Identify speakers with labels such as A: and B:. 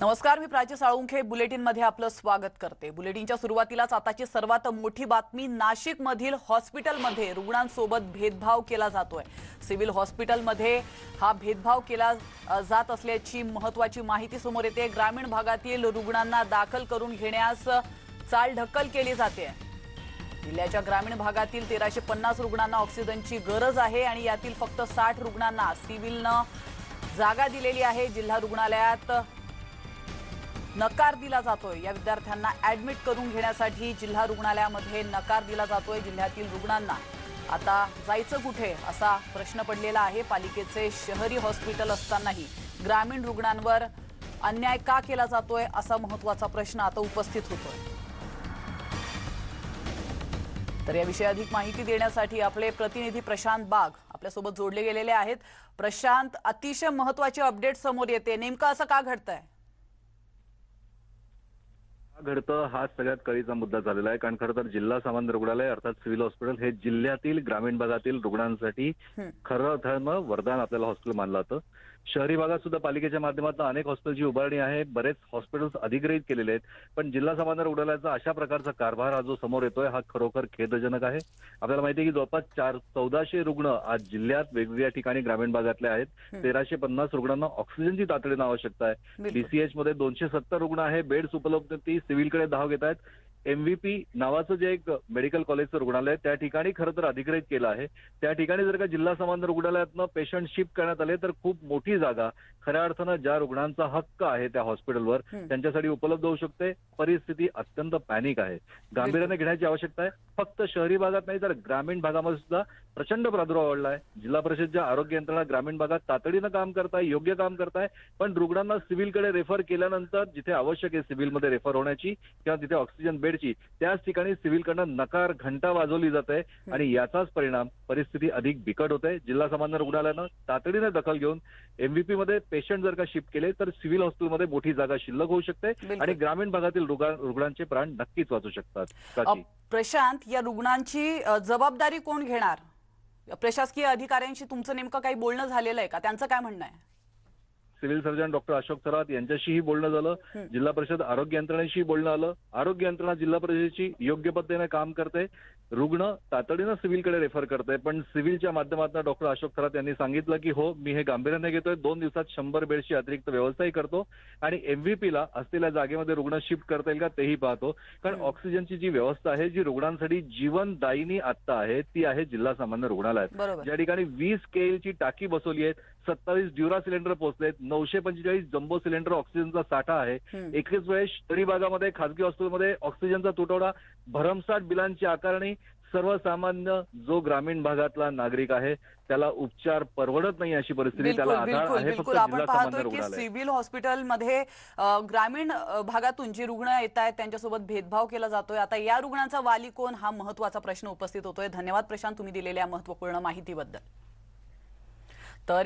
A: नमस्कार मी प्राची साळुंखे. बुलेटिनमध्ये आपलं स्वागत करते. बुलेटिनच्या सुरुवातीलाच आताची सर्वात मोठी बातमी नाशिक मधील हॉस्पिटलमध्ये रुग्णांसोबत भेदभाव केला जातोय. सिव्हिल हॉस्पिटलमध्ये हा भेदभाव केला जात असल्याची महत्वाची माहिती समोर येते. ग्रामीण भागातील रुग्णांना दाखल करून घेण्यास चाल ढकल केली जाते. जिल्ह्याच्या ग्रामीण भागातील तेराशे पन्नास रुग्णांना ऑक्सिजनची गरज आहे आणि यातील फक्त साठ रुग्णांना सिव्हिलनं जागा दिलेली आहे. जिल्हा रुग्णालयात नकार दिला जातोय. या विद्यार्थ्यांना ऍडमिट करून घेण्यासाठी जिल्हा रुग्णालयामध्ये नकार दिला जातोय जिल्ह्यातील रुग्णांना. आता जायचं कुठे असा प्रश्न पडलेला आहे. पालिकेचे शहरी हॉस्पिटल असतानाही ग्रामीण रुग्णांवर अन्याय का केला जातोय असा महत्त्वाचा प्रश्न आता उपस्थित होतोय. तर याविषयी अधिक माहिती देण्यासाठी आपले प्रतिनिधी प्रशांत बाग आपल्यासोबत जोडले गेलेले आहेत. प्रशांत अतिशय महत्वाची अपडेट समोर येते. नेमकं असं का घडतंय?
B: घडतं हा सगळ्यात कळीचा मुद्दा झालेला आहे. कारण खरं तर जिल्हा सामान्य रुग्णालय अर्थात सिव्हिल हॉस्पिटल हे जिल्ह्यातील ग्रामीण भागातील रुग्णांसाठी. खरं अर्थानं वरदान आपल्याला हॉस्पिटल मानलं जातं. शहरी भागात सुद्धा पालिकेच्या माध्यमातून अनेक हॉस्पिटलची उभारणी आहे. बरेच हॉस्पिटल्स अधिग्रहित केलेले आहेत. पण जिल्हा सामान्य रुग्णालयाचा अशा प्रकारचा कारभार हा जो समोर येतोय हा खरोखर खेदजनक आहे. आपल्याला माहिती आहे की जवळपास चार चौदाशे रुग्ण आज जिल्ह्यात वेगवेगळ्या ठिकाणी ग्रामीण भागातले आहेत. तेराशे पन्नास रुग्णांना ऑक्सिजनची तातडीनं आवश्यकता आहे. बीसीएच मध्ये दोनशे सत्तर रुग्ण आहे. बेड्स उपलब्ध ती सिव्हिलकडे धाव घेत आहेत एमव्हीपी नावाचं जे एक मेडिकल कॉलेजचं रुग्णालय आहे, त्या ठिकाणी खरं तर अधिग्रहित केलं आहे. त्या ठिकाणी जर का जिल्हा सामान्य रुग्णालयातनं पेशंट शिफ्ट करण्यात आले तर खूप मोठी जागा खऱ्या अर्थानं ज्या रुग्णांचा हक्क आहे त्या हॉस्पिटलवर. त्यांच्यासाठी उपलब्ध होऊ शकते. परिस्थिती अत्यंत पॅनिक आहे. गांभीर्याने घेण्याची आवश्यकता आहे. फक्त शहरी भागात नाही तर ग्रामीण भागामध्ये सुद्धा प्रचंड प्रादुर्भाव वाढला आहे. जिल्हा परिषदच्या आरोग्य यंत्रणा ग्रामीण भागात तातडीनं काम करताय योग्य काम करताय पण रुग्णांना सिव्हिलकडे रेफर केल्यानंतर जिथे आवश्यक आहे सिव्हिलमध्ये रेफर होण्याची किंवा तिथे ऑक्सिजन बेडची त्याच ठिकाणी सिव्हिलकडनं नकार घंटा वाजवली जात आहे आणि याचाच परिणाम परिस्थिती अधिक बिकट होते जिल्हा सामान्य रुग्णालयानं तातडीने दखल घेऊन एमव्हीपी मध्ये पेशंट जर का शिफ्ट केले तर सिव्हिल हॉस्पिटलमध्ये मोठी जागा शिल्लक होऊ शकते. आणि ग्रामीण भागातील रुग्णा- रुग्णांचे प्राण नक्कीच वाचू शकतात.
A: प्रशांत या रुग्णांची जबाबदारी कोण घेणार? प्रशासकीय अधिकाऱ्यांशी तुमचं नेमकं काही बोलणं झालेलं आहे का? त्यांचं काय म्हणणं आहे?
B: Civil surgeon doctor Ashok Tharat यांच्याशीही बोलणं झालं. जिल्हा परिषद आरोग्य यंत्रणेशी बोलणं आलं. आरोग्य यंत्रणा जिल्हा परिषदेची योग्य पद्धतीने काम करते. रुग्ण तातडीनं सिव्हिलकडे रेफर करते. पण सिव्हिलच्या माध्यमातून डॉक्टर अशोक थरात यांनी सांगितलं की हो मी हे गांभीर्याने घेतोय. दोन दिवसात शंभर बेडची अतिरिक्त व्यवस्थाही करतो. आणि एमव्हीपीला असलेल्या जागेमध्ये रुग्ण शिफ्ट करता येईल का तेही पाहतो. कारण. ऑक्सिजनची जी व्यवस्था आहे जी रुग्णांसाठी जीवनदायिनी आत्ता आहे ती आहे जिल्हा सामान्य रुग्णालयात. ज्या ठिकाणी वीस केएलची टाकी बसवली आहे सत्तावीस ड्युरा सिलेंडर पोहोचलेत नऊशे पंचेचाळीस जम्बो सिलेंडर ऑक्सिजनचा साठा आहे. एकवीस वेळेस शहरी भागामध्ये खासगी हॉस्पिटलमध्ये ऑक्सिजनचा तुटवडा भरमसाठ बिलांची आकारणी सर्वसामान्य जो ग्रामीण भागातला नागरिक आहे त्याला उपचार परवडत नाही अशी परिस्थिती त्याला आधार
A: बिलकुल
B: आहे फक्त
A: बिलकुल. आपण पाहतोय की सिव्हिल हॉस्पिटलमध्ये ग्रामीण भागातून जी रुग्ण येत आहेत त्यांच्यासोबत भेदभाव केला जातोय. आता या रुग्णांचा वाली कोण हा महत्त्वाचा प्रश्न उपस्थित होतोय. धन्यवाद प्रशांत तुम्ही दिलेल्या महत्त्वपूर्ण माहितीबद्दल.